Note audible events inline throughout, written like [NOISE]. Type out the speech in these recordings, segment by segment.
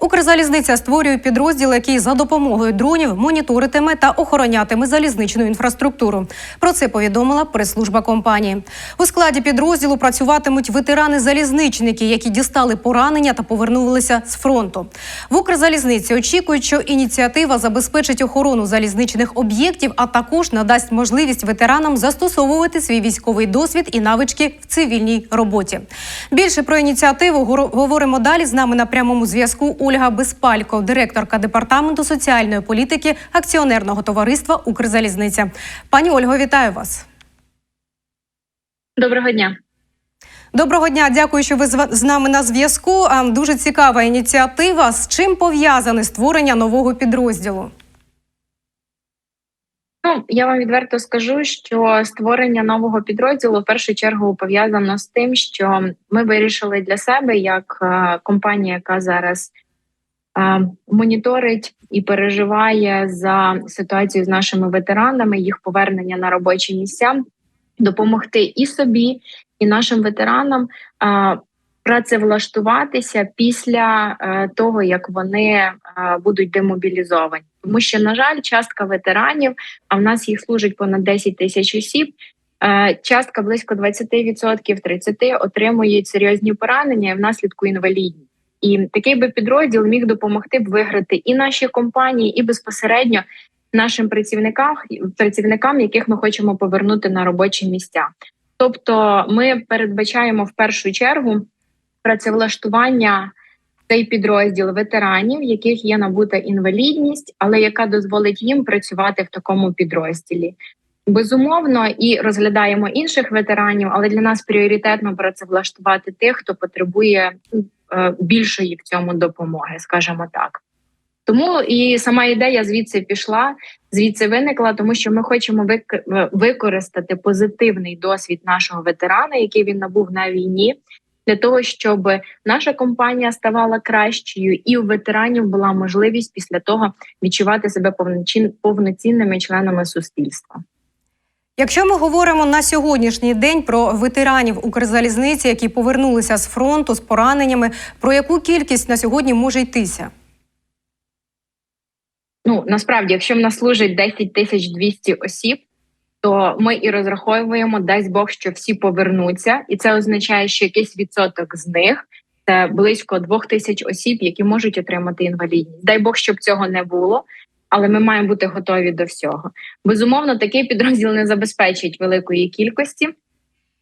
Укрзалізниця створює підрозділ, який за допомогою дронів моніторитиме та охоронятиме залізничну інфраструктуру. Про це повідомила прес-служба компанії. У складі підрозділу працюватимуть ветерани-залізничники, які дістали поранення та повернулися з фронту. В Укрзалізниці очікують, що ініціатива забезпечить охорону залізничних об'єктів, а також надасть можливість ветеранам застосовувати свій військовий досвід і навички в цивільній роботі. Більше про ініціативу говоримо далі. З нами на прямому зв'язку Ольга Безпалько, директорка департаменту соціальної політики акціонерного товариства Укрзалізниця. Пані Ольго, вітаю вас. Доброго дня. Доброго дня, дякую, що ви з нами на зв'язку. Дуже цікава ініціатива. З чим пов'язане створення нового підрозділу? Ну я вам відверто скажу, що створення нового підрозділу в першу чергу пов'язано з тим, що ми вирішили для себе як компанія, яка зараз моніторить і переживає за ситуацію з нашими ветеранами, їх повернення на робочі місця, допомогти і собі, і нашим ветеранам. е, Працевлаштуватися після е, того, як вони е, будуть демобілізовані, тому що на жаль, частка ветеранів, а в нас їх служить понад 10 тисяч осіб. е, Частка близько 20%, 30% отримують серйозні поранення і внаслідку інвалідність. І такий би підрозділ міг допомогти б виграти і наші компанії, і безпосередньо нашим працівникам, працівникам, яких ми хочемо повернути на робочі місця. Тобто, ми передбачаємо в першу чергу працевлаштування цей підрозділ ветеранів, яких є набута інвалідність, але яка дозволить їм працювати в такому підрозділі. Безумовно, і розглядаємо інших ветеранів, але для нас пріоритетно працевлаштувати тих, хто потребує е, більшої в цьому допомоги, скажімо так. Тому і сама ідея звідси пішла, звідси виникла, тому що ми хочемо е, використати позитивний досвід нашого ветерана, який він набув на війні, для того, щоб наша компанія ставала кращою, і у ветеранів була можливість після того відчувати себе повноцінними членами суспільства. Якщо ми говоримо на сьогоднішній день про ветеранів Укрзалізниці, які повернулися з фронту з пораненнями, про яку кількість на сьогодні може йтися? Ну насправді, якщо в нас служить 10 тисяч 200 осіб, то ми і розраховуємо, дасть Бог, що всі повернуться, і це означає, що якийсь відсоток з них це близько двох тисяч осіб, які можуть отримати інвалідність. Дай Бог, щоб цього не було. Але ми маємо бути готові до всього. Безумовно, такий підрозділ не забезпечить великої кількості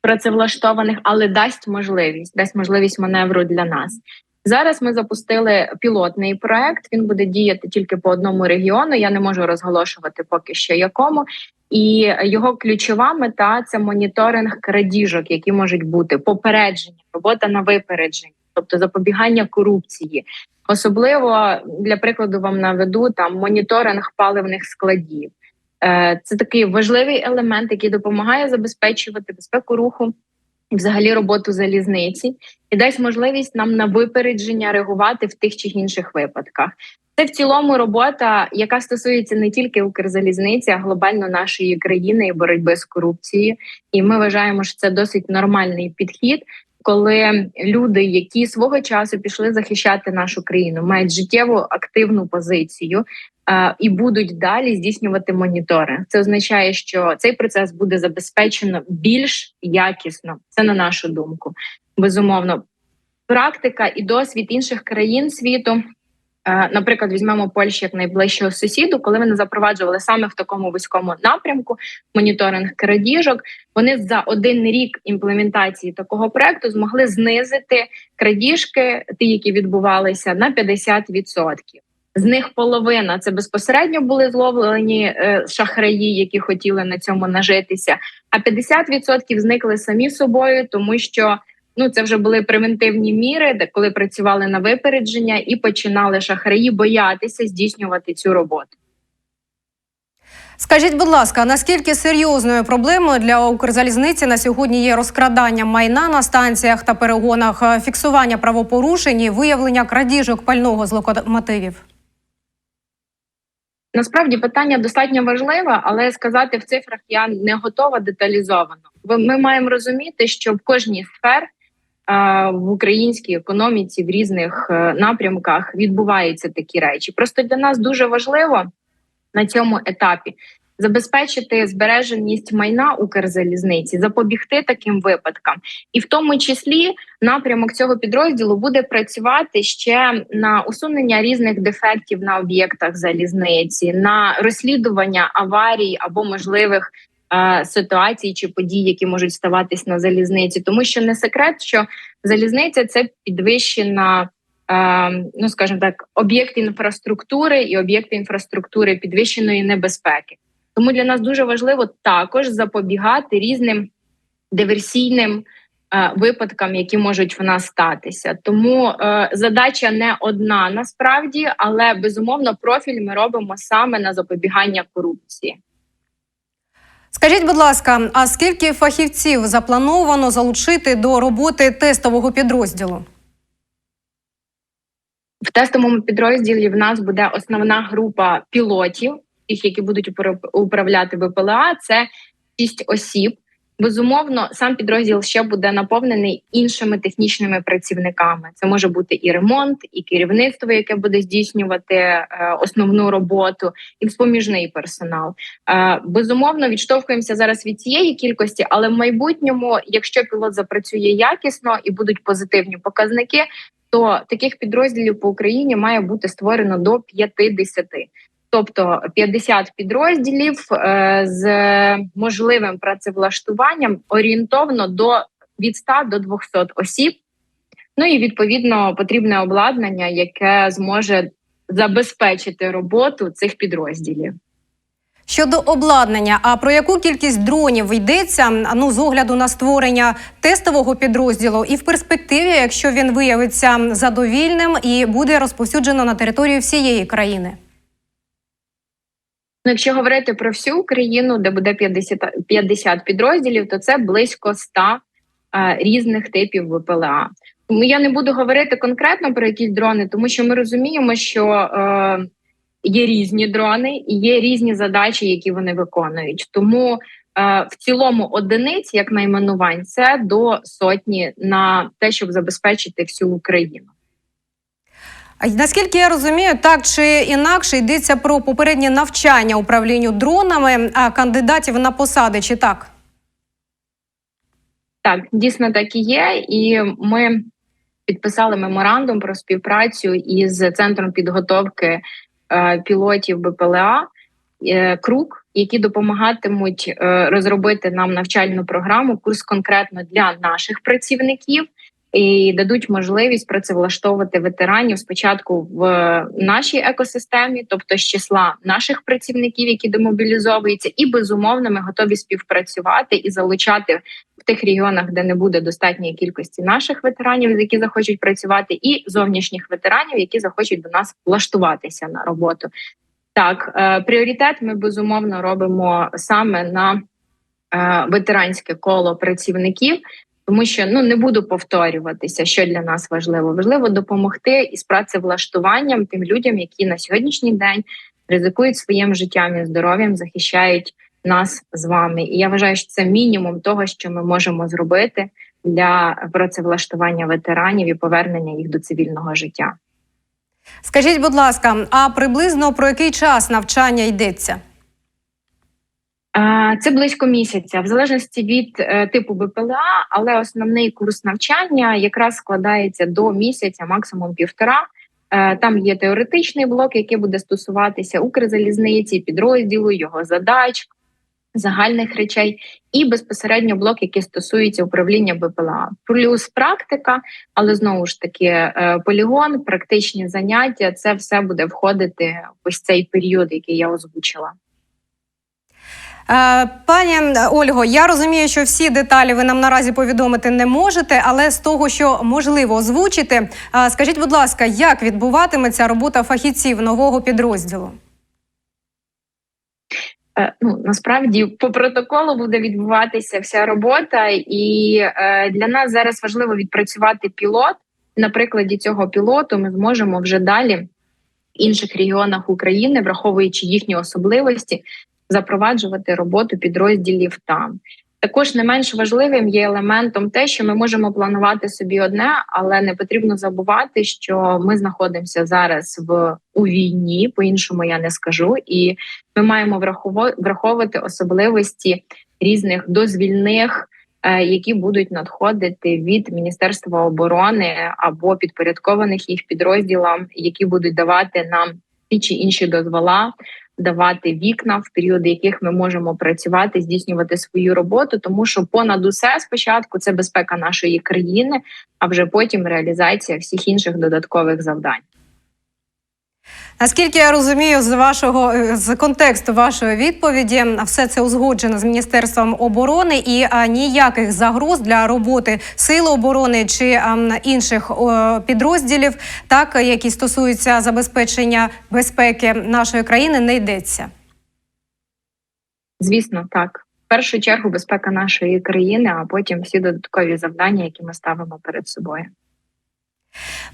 працевлаштованих, але дасть можливість, дасть можливість маневру для нас. Зараз ми запустили пілотний проект. Він буде діяти тільки по одному регіону. Я не можу розголошувати поки що якому. І його ключова мета це моніторинг крадіжок, які можуть бути попередження, робота на випередження, тобто запобігання корупції. Особливо для прикладу вам наведу там моніторинг паливних складів. Е, Це такий важливий елемент, який допомагає забезпечувати безпеку руху і взагалі роботу залізниці, і дасть можливість нам на випередження реагувати в тих чи інших випадках. Це в цілому робота, яка стосується не тільки Укрзалізниці, а глобально нашої країни і боротьби з корупцією. І ми вважаємо, що це досить нормальний підхід, коли люди, які свого часу пішли захищати нашу країну, мають життєву активну позицію. е, І будуть далі здійснювати монітори. Це означає, що цей процес буде забезпечено більш якісно. Це на нашу думку. Безумовно, практика і досвід інших країн світу Наприклад, візьмемо Польщу як найближчого сусіду, коли вони запроваджували саме в такому вузькому напрямку моніторинг крадіжок. Вони за один рік імплементації такого проекту змогли знизити крадіжки, ті, які відбувалися, на 50%. З них половина це безпосередньо були зловлені е, шахраї, які хотіли на цьому нажитися. А 50% зникли самі собою, тому що ну це вже були превентивні міри, де коли працювали на випередження і починали шахраї боятися здійснювати цю роботу. Скажіть, будь ласка, наскільки серйозною проблемою для Укрзалізниці на сьогодні є розкрадання майна на станціях та перегонах, е, фіксування правопорушень і виявлення крадіжок пального з локомотивів? Насправді питання достатньо важливе, але сказати в цифрах я не готова деталізовано. Ми маємо розуміти, що в кожній сфер в українській економіці в різних е, напрямках відбуваються такі речі. Просто для нас дуже важливо на цьому етапі забезпечити збереженість майна Укрзалізниці, запобігти таким випадкам, і в тому числі напрямок цього підрозділу буде працювати ще на усунення різних дефектів на об'єктах залізниці, на розслідування аварій або можливих. Ситуацій чи подій, які можуть ставатись на залізниці, тому що не секрет, що залізниця це підвищена, ну скажімо так, об'єкт інфраструктури і об'єкти інфраструктури підвищеної небезпеки. Тому для нас дуже важливо також запобігати різним диверсійним випадкам, які можуть в нас статися. Тому е, задача не одна насправді, але безумовно профіль ми робимо саме на запобігання корупції. Скажіть, будь ласка, а скільки фахівців заплановано залучити до роботи тестового підрозділу? В тестовому підрозділі в нас буде основна група пілотів, тих, які будуть упра- управляти БПЛА. Це шість осіб. Безумовно, сам підрозділ ще буде наповнений іншими технічними працівниками. Це може бути і ремонт, і керівництво, яке буде здійснювати е, основну роботу, і вспоміжний персонал. Е, безумовно, відштовхуємося зараз від цієї кількості, але в майбутньому, якщо пілот запрацює якісно і будуть позитивні показники, то таких підрозділів по Україні має бути створено до 50. Тобто 50 підрозділів е, з можливим працевлаштуванням орієнтовно до від 100 до 200 осіб. Ну і відповідно потрібне обладнання, яке зможе забезпечити роботу цих підрозділів. Щодо обладнання, а про яку кількість дронів йдеться ну з огляду на створення тестового підрозділу, і в перспективі, якщо він виявиться задовільним і буде розповсюджено на території всієї країни? Ну, якщо говорити про всю Україну, де буде 50, 50 підрозділів, то це близько 100 е, різних типів ВПЛА. Тому я не буду говорити конкретно про якісь дрони, тому що ми розуміємо, що е, є різні дрони і є різні задачі, які вони виконують. Тому е, в цілому одиниць, як найменувань, це до сотні на те, щоб забезпечити всю Україну. Наскільки я розумію, так чи інакше йдеться про попереднє навчання управлінню дронами, кандидатів на посади, чи так? Так, дійсно так і є, і ми підписали меморандум про співпрацю із центром підготовки е, пілотів БПЛА е, Крук, які допомагатимуть е, розробити нам навчальну програму, курс конкретно для наших працівників. І дадуть можливість працевлаштовувати ветеранів спочатку в нашій екосистемі, тобто з числа наших працівників, які демобілізовуються, і безумовно ми готові співпрацювати і залучати в тих регіонах, де не буде достатньої кількості наших ветеранів, які захочуть працювати, і зовнішніх ветеранів, які захочуть до нас влаштуватися на роботу. Так, е, пріоритет ми безумовно робимо саме на е, ветеранське коло працівників. Тому що ну не буду повторюватися, що для нас важливо. Важливо допомогти із працевлаштуванням тим людям, які на сьогоднішній день ризикують своїм життям і здоров'ям, захищають нас з вами. І я вважаю, що це мінімум того, що ми можемо зробити для працевлаштування ветеранів і повернення їх до цивільного життя. Скажіть, будь ласка, а приблизно про який час навчання йдеться? Це близько місяця, в залежності від е, типу БПЛА, але основний курс навчання якраз складається до місяця, максимум півтора. Е, Там є теоретичний блок, який буде стосуватися Укрзалізниці, підрозділу, його задач, загальних речей, і безпосередньо блок, який стосується управління БПЛА. Плюс практика, але знову ж таки е, полігон, практичні заняття це все буде входити в ось цей період, який я озвучила. Е, Пані Ольго, я розумію, що всі деталі ви нам наразі повідомити не можете, але з того, що можливо озвучити, е, скажіть, будь ласка, як відбуватиметься робота фахівців нового підрозділу? Е, ну насправді по протоколу буде відбуватися вся робота, і для нас зараз важливо відпрацювати пілот. На прикладі цього пілоту ми зможемо вже далі інших регіонах України, враховуючи їхні особливості, запроваджувати роботу підрозділів там. Також не менш важливим є елементом те, що ми можемо планувати собі одне, але не потрібно забувати, що ми знаходимося зараз в у війні. По іншому я не скажу, і ми маємо враховувати особливості різних дозвільних, е, які будуть надходити від Міністерства оборони або підпорядкованих їх підрозділам, які будуть давати нам ті чи інші дозвола давати вікна, в періоди яких ми можемо працювати, здійснювати свою роботу, тому що понад усе спочатку це безпека нашої країни, а вже потім реалізація всіх інших додаткових завдань. Наскільки я розумію, з вашого е, з контексту вашої відповіді, все це узгоджено з міністерством оборони і ніяких загроз для роботи сил оборони чи інших підрозділів, так які стосуються забезпечення безпеки нашої країни, не йдеться. Звісно, так. В першу чергу безпека нашої країни, а потім всі додаткові завдання, які ми ставимо перед собою.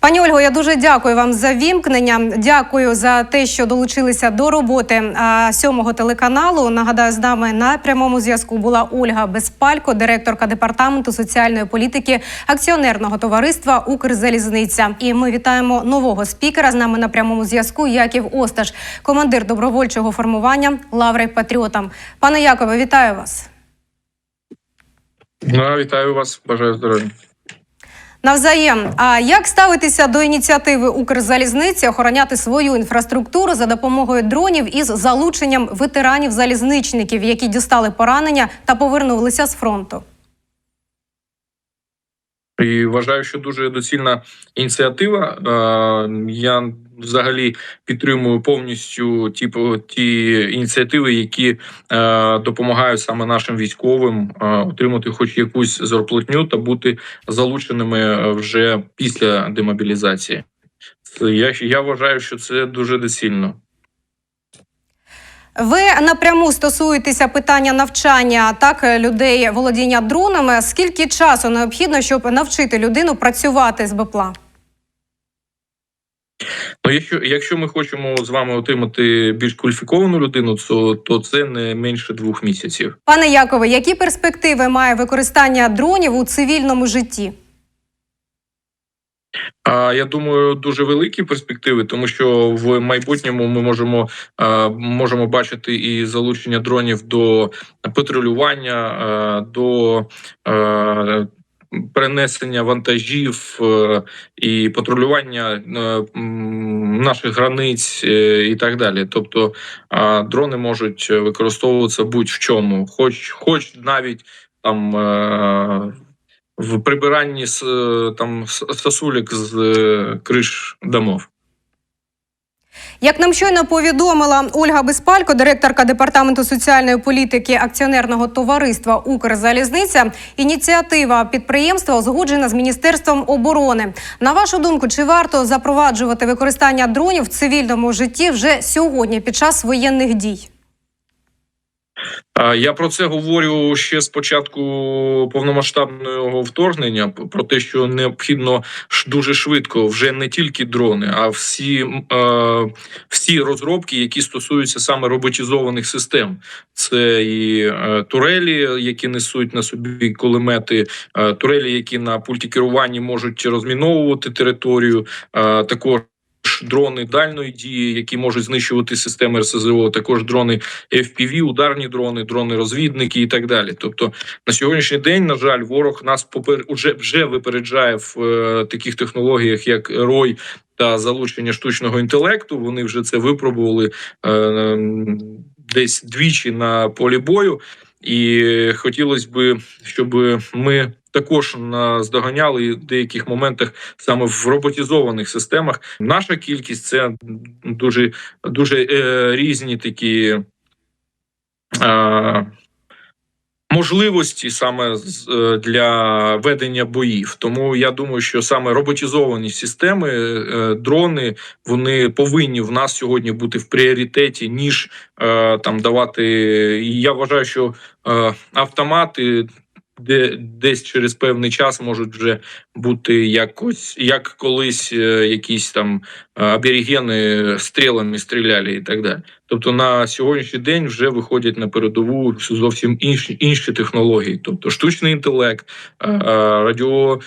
Пані Ольго, я дуже дякую вам за вімкнення. Дякую за те, що долучилися до роботи сьомого телеканалу. Нагадаю, з нами на прямому зв'язку була Ольга Безпалько, директорка департаменту соціальної політики акціонерного товариства Укрзалізниця. І ми вітаємо нового спікера. З нами на прямому зв'язку Яків Осташ, командир добровольчого формування Лаври Патріотам. Пане Якове, вітаю вас. Ну, вітаю вас, бажаю здоров'я. Навзаєм, а як ставитися до ініціативи Укрзалізниці охороняти свою інфраструктуру за допомогою дронів із залученням ветеранів-залізничників, які дістали поранення та повернулися з фронту? І вважаю, що дуже доцільна ініціатива. Е, Я взагалі підтримую повністю ті, по- ті ініціативи, які е, допомагають саме нашим військовим е, отримати хоч якусь зарплатню та бути залученими е, вже після демобілізації. Це Я, я вважаю, що це дуже доцільно. Ви напряму стосуєтеся питання навчання так людей володіння дронами. Скільки часу необхідно, щоб навчити людину працювати з БПЛА? Ну, якщо, якщо ми хочемо з вами отримати більш кваліфіковану людину, то, то це не менше двох місяців. Пане Якове, які перспективи має використання дронів у цивільному житті? А я думаю, дуже великі перспективи, тому що в майбутньому ми можемо, можемо бачити і залучення дронів до патрулювання, до перенесення вантажів е, і патрулювання е, наших границь е, і так далі. Тобто дрони можуть використовуватися будь-в чому, хоч, хоч навіть там. в прибиранні там с- сосулек з криш домов. Як нам щойно повідомила Ольга Безпалько, директорка департаменту соціальної політики акціонерного товариства Укрзалізниця, ініціатива підприємства узгоджена з міністерством оборони. На вашу думку, чи варто запроваджувати використання дронів в цивільному житті вже сьогодні під час воєнних дій? Я про це говорю ще з початку повномасштабного вторгнення. Про те, що необхідно дуже швидко вже не тільки дрони, а всі, всі розробки, які стосуються саме роботизованих систем. Це і е, турелі, які несуть на собі кулемети, е, турелі, які на пульті керування можуть розміновувати територію. е, також дрони дальної дії, які можуть знищувати системи РСЗО, також дрони FPV, ударні дрони, дрони розвідники і так далі. Тобто на сьогоднішній день, на жаль, ворог нас попер уже вже випереджає в е, таких технологіях, як ROI та залучення штучного інтелекту. Вони вже це випробували е, десь двічі на полі бою. І хотілося б, щоб ми також наздоганяли в деяких моментах саме в роботизованих системах. Наша кількість це дуже дуже е, різні такі е, можливості саме е, для ведення боїв. Тому я думаю, що саме роботизовані системи, е, дрони, вони повинні в нас сьогодні бути в пріоритеті, ніж е, там давати. І я вважаю, що автомати. Де десь через певний час можуть вже бути якось, як колись е, якісь там е, аборігени стрілами стріляли і так далі. Тобто на сьогоднішній день вже виходять на передову зовсім інші інші технології, тобто штучний інтелект, е, радіо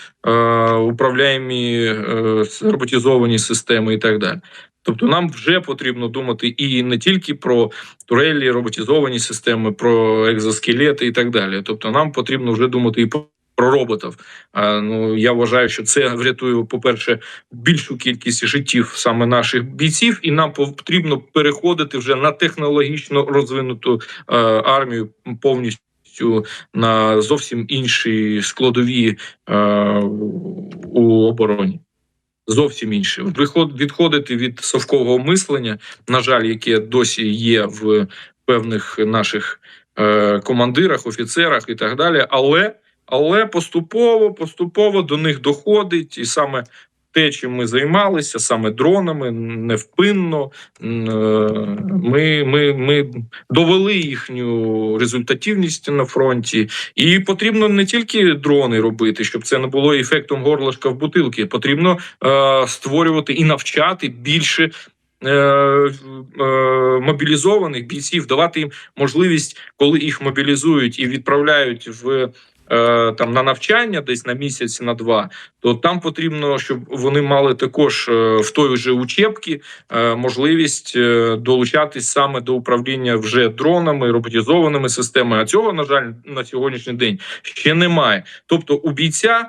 управляємі е, роботизовані системи і так далі. Тобто нам вже потрібно думати і не тільки про турелі, роботизовані системи, про екзоскелети і так далі. Тобто, нам потрібно вже думати і про. Про роботів. Ну я вважаю, що це врятує, по-перше, більшу кількість життів саме наших бійців, і нам потрібно переходити вже на технологічно розвинуту е, армію повністю на зовсім інші складові е, у обороні. Зовсім інше. Приход відходити від совкового мислення, на жаль, яке досі є в певних наших е, командирах, офіцерах і так далі. Але але поступово, поступово до них доходить, і саме те, чим ми займалися, саме дронами, невпинно е, ми, ми, ми довели їхню результативність на фронті. І потрібно не тільки дрони робити, щоб це не було ефектом горлышка в бутилки. Потрібно е, створювати і навчати більше. е, е, Мобілізованих бійців давати їм можливість, коли їх мобілізують і відправляють в там на навчання, десь на місяць, на два, то там потрібно, щоб вони мали також е, в той же учебці е, можливість е, долучатись саме до управління вже дронами, роботизованими системами. А цього на жаль на сьогоднішній день ще немає. Тобто, у бійця е,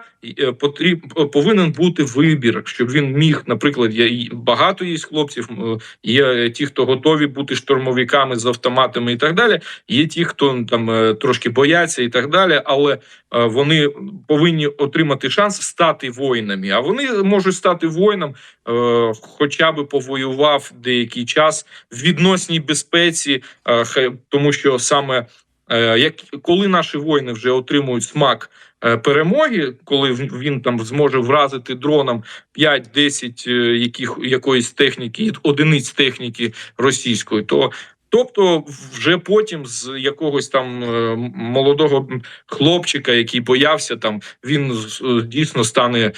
потріб повинен бути вибір, щоб він міг, наприклад, є багато є хлопців. е, Є ті, хто готові бути штурмовиками з автоматами і так далі. Є ті, хто там е, трошки бояться і так далі, але е, вони повинні отримати шанс стати воїнами. А вони можуть стати воїном, е, хоча би повоював деякий час в відносній безпеці, е, тому що саме е, як коли наші воїни вже отримують смак. Е, Перемоги, коли він там зможе вразити дроном 5-10 е, яких якоїсь техніки, одиниць техніки російської, то тобто вже потім з якогось там е, молодого хлопчика, який боявся, там він дійсно стане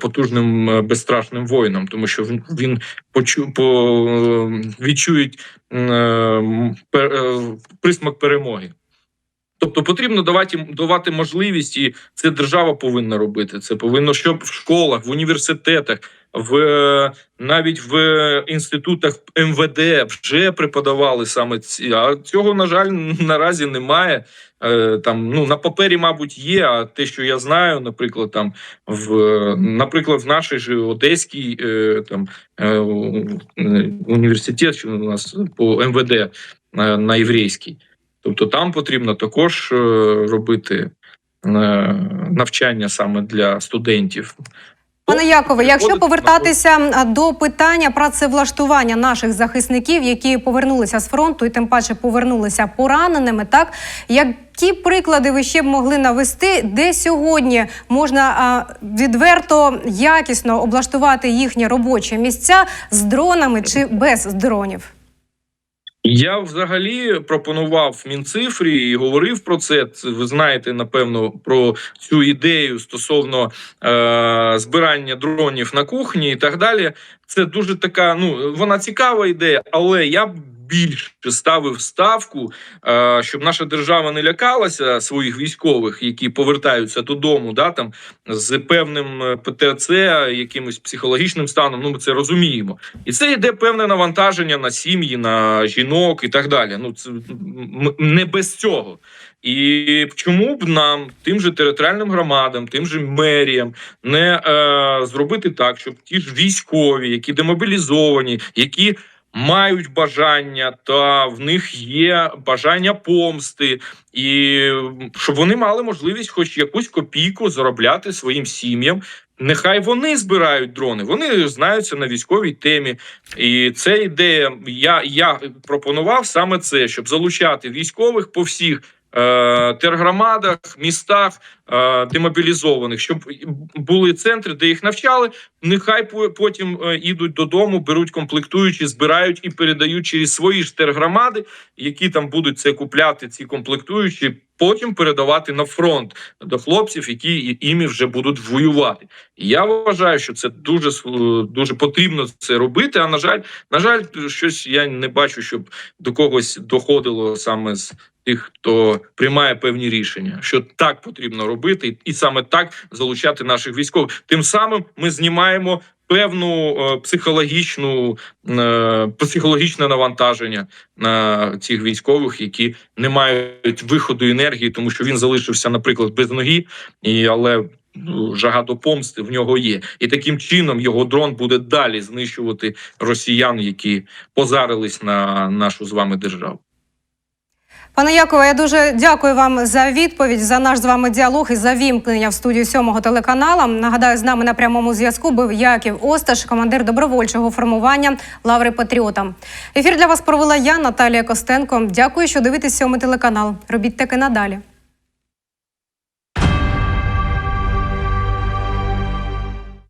потужним безстрашним воїном, тому що він, почу по е, присмак перемоги. Тобто потрібно давати давати можливість, і це держава повинна робити. Це повинно, щоб в школах, в університетах, в навіть в інститутах МВД вже преподавали саме ці. А цього на жаль [LAUGHS] наразі немає. Е, Там ну на папері, мабуть, є. А те, що я знаю, наприклад, там в наприклад, в нашій ж одеській е, там е, університет, що у нас по МВД на єврейській. Тобто там потрібно також е, робити е, навчання саме для студентів. Пане Якове, якщо повертатися до питання працевлаштування наших захисників, які повернулися з фронту і тим паче повернулися пораненими, так які приклади ви ще б могли навести, де сьогодні можна відверто якісно облаштувати їхні робочі місця з дронами чи без дронів? Я взагалі пропонував мінцифрі і говорив про це. Ви знаєте, напевно, про цю ідею стосовно е, збирання дронів на кухні і так далі. Це дуже така. Ну вона цікава ідея, але я б більше ставив ставку, е, щоб наша держава не лякалася своїх військових, які повертаються додому, да там з певним е, ПТЦ, якимось психологічним станом. Ну ми це розуміємо. І це йде певне навантаження на сім'ї, на жінок і так далі. Ну це не без цього. І чому б нам, тим же територіальним громадам, тим же меріям, не е, зробити так, щоб ті ж військові, які демобілізовані, які мають бажання, та в них є бажання помсти, і щоб вони мали можливість, хоч якусь копійку заробляти своїм сім'ям. Нехай вони збирають дрони, вони знаються на військовій темі, і це ідея. Я, я пропонував саме це, щоб залучати військових по всіх тергромадах, містах е, демобілізованих, щоб були центри, де їх навчали. Нехай по- потім е, ідуть додому, беруть комплектуючі, збирають і передають через свої ж тергромади, які там будуть це купляти, ці комплектуючі. Потім передавати на фронт до хлопців, які іми вже будуть воювати. Я вважаю, що це дуже дуже потрібно це робити. А на жаль, на жаль, щось я не бачу, щоб до когось доходило саме з тих, хто приймає певні рішення, що так потрібно робити, і- саме так залучати наших військових. Тим самим ми знімаємо певну е, психологічну е, психологічне навантаження на цих військових, які не мають виходу енергії, тому що він залишився, наприклад, без ноги, і але. ну, Жага до помсти в нього є, і таким чином його дрон буде далі знищувати росіян, які позарились на нашу з вами державу. Пане Якове, я дуже дякую вам за відповідь, за наш з вами діалог і за вімкнення в студію сьомого телеканала. Нагадаю, з нами на прямому зв'язку був Яків Осташ, командир добровольчого формування Лаври Патріота. Ефір для вас провела я, Наталія Костенко. Дякую, що дивитесь сьомий телеканал. Робіть таки надалі.